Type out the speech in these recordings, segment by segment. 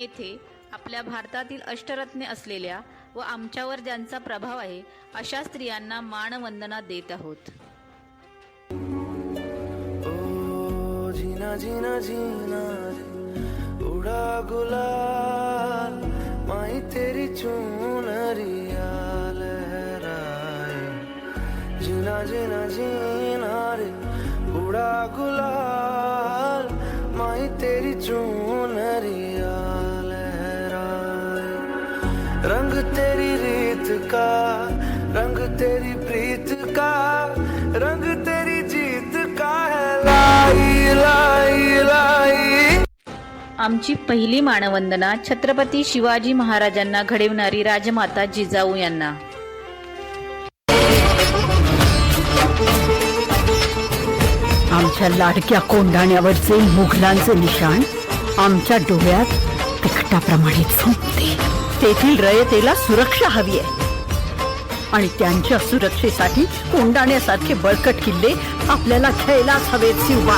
येथे आपल्या भारतातील अष्टरत्ने असलेल्या व आमच्यावर ज्यांचा प्रभाव आहे अशा स्त्रियांना मानवंदना देत आहोत. जीना जीना जीना उड़ा गुलाल माई तेरी चुनरिया लहराए जीना जीना जीना रे उड़ा गुलाल माई तेरी चुन रंग तेरी रीत का रंग तेरी प्रीत का रंग तेरी जीत का है। लाई लाई लाई। आमची पहिली मानवंदना छत्रपती शिवाजी महाराजांना घडवणारी राजमाता जिजाऊ यांना. आमच्या लाडक्या कोंढाण्यावरचे मुघलांचे निशाण आमच्या डोळ्यात तिखटाप्रमाणे झोपते. तेथील रयतेला सुरक्षा हवी आहे. आणि त्यांच्या सुरक्षेसाठी कोंडाण्यासारखे बळकट किल्ले आपल्याला खेळलाच हवेत शिवबा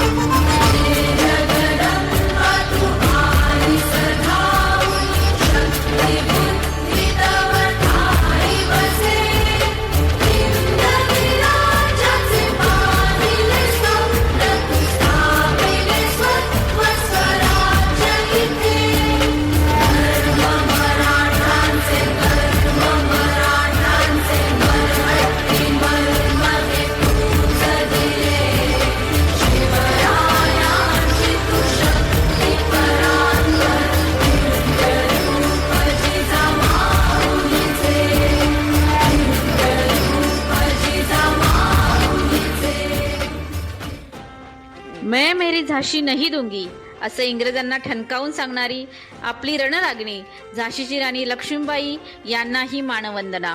झाशी नाही दूंगी असं इंग्रजांना ठणकावून सांगणारी आपली रणरागिणी झाशीची राणी लक्ष्मीबाई यांनाही मानवंदना.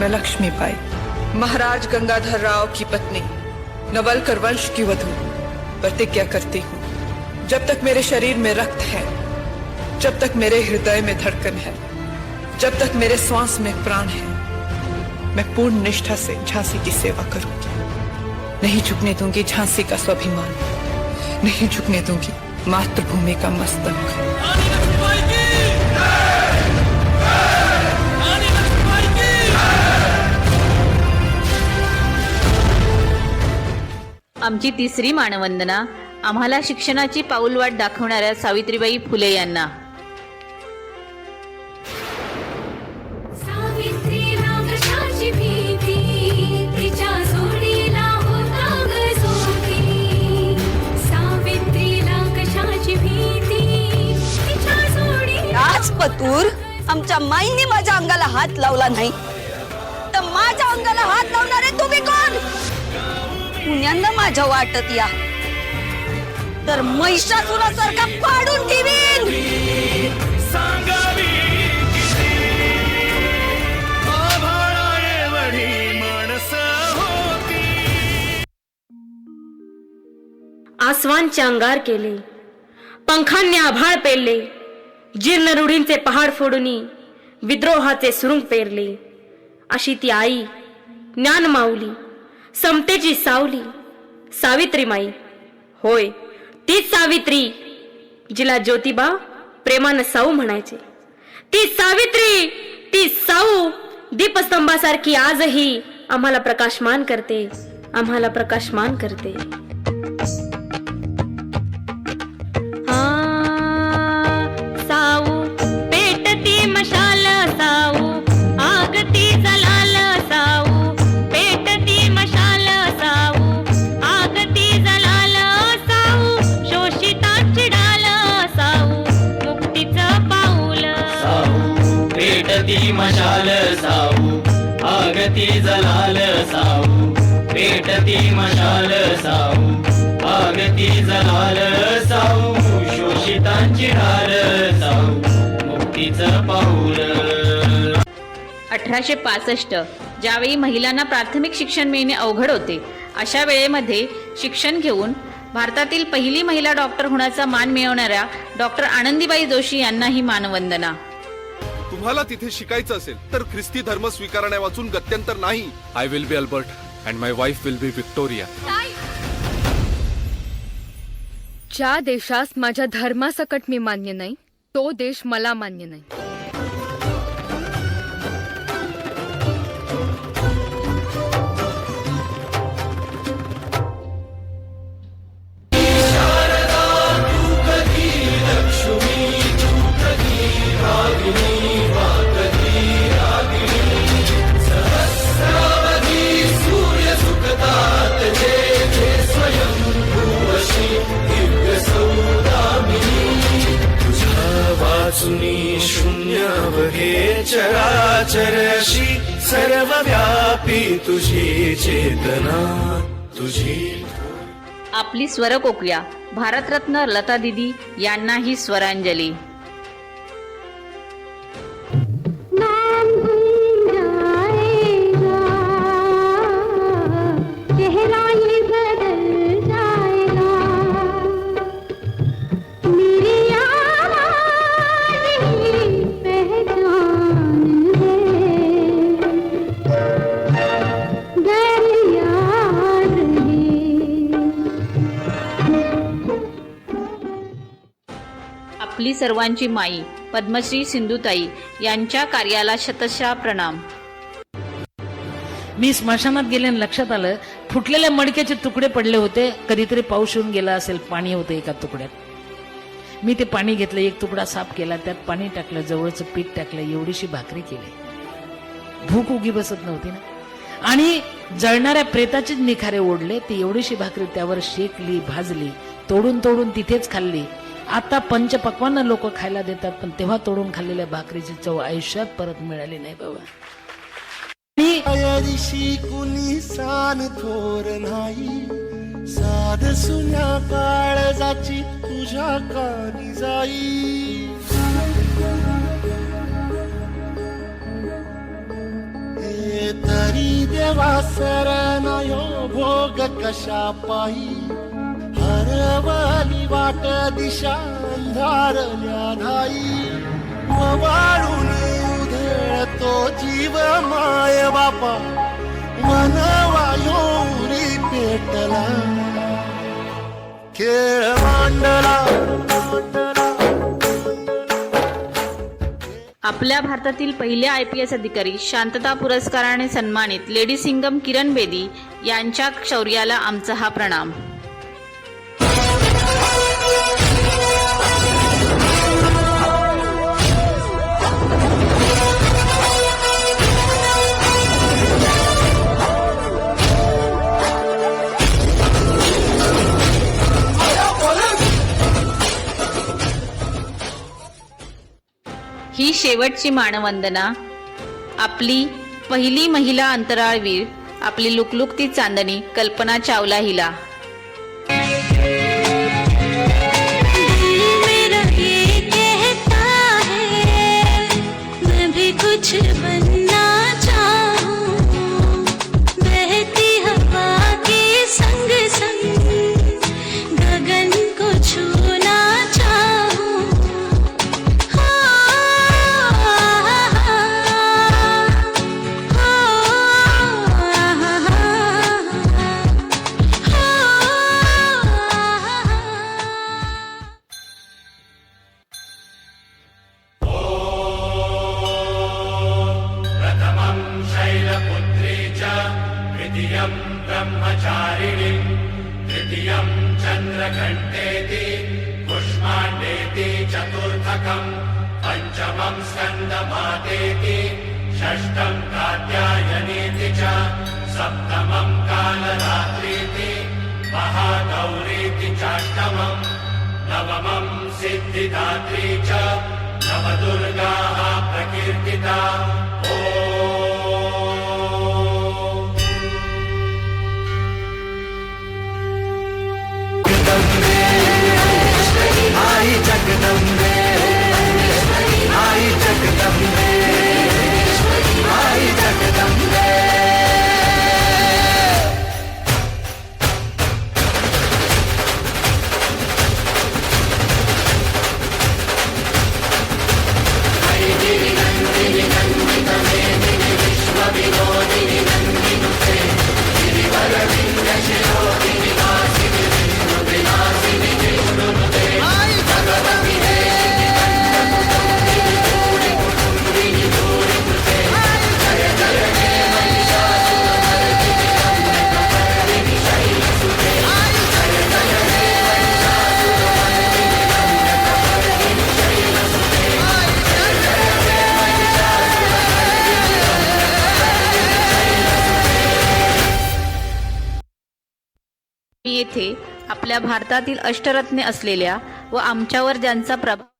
मैं लक्ष्मीबाई महाराज गंगाधर राव की पत्नी नवलकर वंश की वधु प्रतिज्ञा करती हूँ। जब तक मेरे शरीर में रक्त है जब तक मेरे हृदय में धड़कन है जब तक मेरे श्वास में प्राण है मैं पूर्ण निष्ठा से झांसी की सेवा करूंगी। नहीं झुकने दूंगी झांसी का स्वाभिमान। नहीं झुकने दूंगी मातृभूमि का मस्तक। आमची तिसरी मानवंदना आम्हाला शिक्षणाची पाऊलवाट दाखवणाऱ्या सावित्रीबाई फुले यांना. पतूर आमच्या माईने माझ्या अंगाला हात लावला नाही. तर माझ्या अंगाला हात लावणारे तुम्ही कोण? पुण्यांदा माझ्या वाटत या. तर महिषासुरासारखा पाडून ठेवीन. आसवांचे अंगार केले. पंखांनी आभाळ पेरले जीर्ण रूढींचे पहाड फोडूनी विद्रोहाचे सुरुंग पेरले. अशी ती आई ज्ञान माऊली समतेची सावली सावित्री माई. होय तीच सावित्री जिला ज्योतिबा प्रेमानं साऊ म्हणायचे. ती सावित्री ती साऊ दीपस्तंभासारखी आजही आम्हाला प्रकाशमान करते आम्हाला प्रकाशमान करते. पेटती मशाल साऊ आगती जलाल साऊ पेटती मशाल साऊ आगती जलाल साऊ शोषितांची ढाल साऊ मुक्तीचं पाऊल. अठराशे पासष्ट ज्यावेळी महिलांना प्राथमिक शिक्षण मिळणे अवघड होते अशा वेळेमध्ये शिक्षण घेऊन भारतातील पहिली महिला डॉक्टर होण्याचा मान मिळवणाऱ्या डॉक्टर आनंदीबाई जोशी यांनाही मानवंदना. तुम्हाला तिथे शिकायचं असेल तर ख्रिस्ती धर्म स्वीकारण्यावाचून गत्यंतर नाही. I will be Albert and my wife will be Victoria ज्या देशास माझ्या धर्मासकट मी मान्य नाही तो देश मला मान्य नाही. वाचुनी बघे चराचरशी सर्वव्यापी तुझी चेतना तुझी आपली स्वर कोकळ्या भारतरत्न लता दिदी यांनाही स्वरांजली. ही सर्वांची माई पद्मश्री सिंधुताई यांच्या कार्याला शतशा प्रणाम. मी स्मशानात गेल्यानं लक्षात आलं फुटलेल्या मडक्याचे तुकडे पडले होते. कधीतरी पाऊस येऊन गेला असेल पाणी होतं एका तुकड्यात. मी ते पाणी घेतलं एक तुकडा साफ केला त्यात पाणी टाकलं जवळचं पीठ टाकलं एवढीशी भाकरी केली. भूक उगी बसत नव्हती ना. आणि जळणाऱ्या प्रेताचेच निखारे ओढले ती एवढीशी भाकरी त्यावर शेकली भाजली तोडून तोडून तिथेच खाल्ली. आता पंचपक्वांना लोक खायला देतात पण तेव्हा तोडून खाल्लेल्या भाकरीची चव आयुष्यात परत मिळाली नाही बाबा. कुणी सान थोर नाही. साध सुन्या काळजाची तुझ्या कानी जाई. तरी देवा सरनायो भोग कशा पायी? हरवली वाट दिशा अंधारल्या नाही वाळून उधळतो जीव माय बापा मनवायोरी पेटला. खेळ मांडला. आपल्या भारतातील पहिल्या आय पी एस अधिकारी शांतता पुरस्काराने सन्मानित लेडी सिंगम किरण बेदी यांच्या शौर्याला आमचा हा प्रणाम. ही शेवटची मानवंदना. आपली पहिली महिला अंतराळवीर आपली लुकलुकती चांदणी कल्पना चावला हिला. चन्द्रघण्टेति कुष्माण्डेति चतुर्थकम् पञ्चमं स्कन्दमातेति षष्ठम् कात्यायनीति च सप्तमं कालरात्रीति महागौरीति चाष्टमम् नवमं सिद्धिदात्री च नवदुर्गाः प्रकीर्तिता आई येथे आपल्या भारतातील अष्टरत्ने असलेल्या व आमच्यावर ज्यांचा प्रभाव